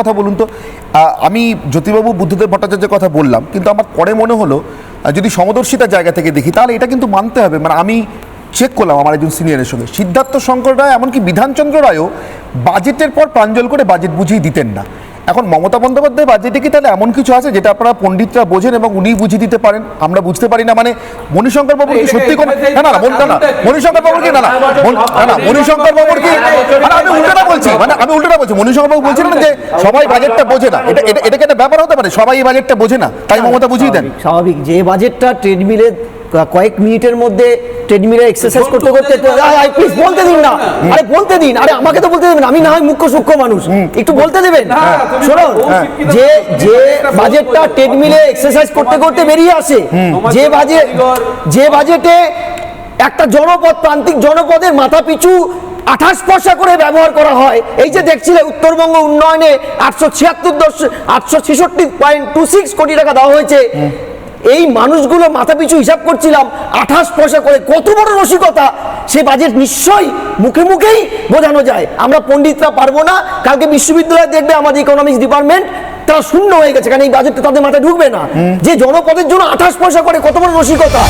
কথা বলুন তো। আমি জ্যোতিবাবু, বুদ্ধদেব ভট্টাচার্যের কথা বললাম, কিন্তু আমার পরে মনে হলো যদি সমদর্শিতার জায়গা থেকে দেখি, তাহলে এটা কিন্তু মানতে হবে। মানে আমি চেক করলাম আমার একজন সিনিয়রের সঙ্গে। সিদ্ধার্থ শঙ্কর রায়, এমনকি বিধানচন্দ্র রায়ও বাজেটের পর প্রাঞ্জল করে বাজেট বুঝিয়ে দিতেন না। এখন মমতা বন্দ্যোপাধ্যায় বাজেটে কি তাহলে এমন কিছু আছে যেটা আপনারা পণ্ডিতরা বোঝেন এবং উনি বুঝিয়ে দিতে পারেন? আমরা বুঝতে পারি না মানে মণিশঙ্কর বাবুর কি সত্যি কোনো না না না মন- না মণিশঙ্কর বাবুর কি না না না না মণিশঙ্কর বাবুর কি না, না, আমি উল্টোটা বলছি মানে আমি উল্টোটা বলছি মণিশঙ্কর বাবু বলছিলেন যে সবাই বাজেটটা বোঝে না। এটা এটা এটা কি একটা ব্যাপার হতে পারে? সবাই এই বাজেটটা বোঝে না তাই মমতা বুঝিয়ে দেন। স্বাভাবিক, স্বাভাবিক। যে বাজেটটা ট্রেডমিলে কয়েক মিনিটের মধ্যে ট্রেডমিলে এক্সারসাইজ করতে করতে প্লিজ বলতে দিন না। আরে বলতে দিন আরে আমাকে তো বলতে দেবেন আমি না হয় মুখ্য সূক্ষ্ম মানুষ। একটু বলতে দেবেন? শুনুন যে যে বাজেটটা ট্রেডমিলে এক্সারসাইজ করতে করতে বেরিয়ে আসে যে বাজেট যে বাজেটে একটা জনপদ প্রান্তিক জনপদের মাথা পিছু আঠাশ পয়সা করে ব্যবহার করা হয়। এই যে দেখছিলে উত্তরবঙ্গ উন্নয়নে আটশো ছিয়াত্তর দশ আটশো ছেষট্টি পয়েন্ট টু সিক্স কোটি টাকা দেওয়া হয়েছে। এই মানুষগুলো মাথা পিছু হিসাব করছিলাম আঠাশ পয়সা করে কত বড় রসিকতা সে বাজেট নিশ্চয়ই মুখে মুখেই বোঝানো যায়। আমরা পণ্ডিতরা পারব না কালকে বিশ্ববিদ্যালয়ে দেখবে আমাদের ইকোনমিক্স ডিপার্টমেন্ট তারা শূন্য হয়ে গেছে কারণ এই বাজেটটা তাদের মাথায় ঢুকবে না। যে জনপদের জন্য আঠাশ পয়সা করে কত বড় রসিকতা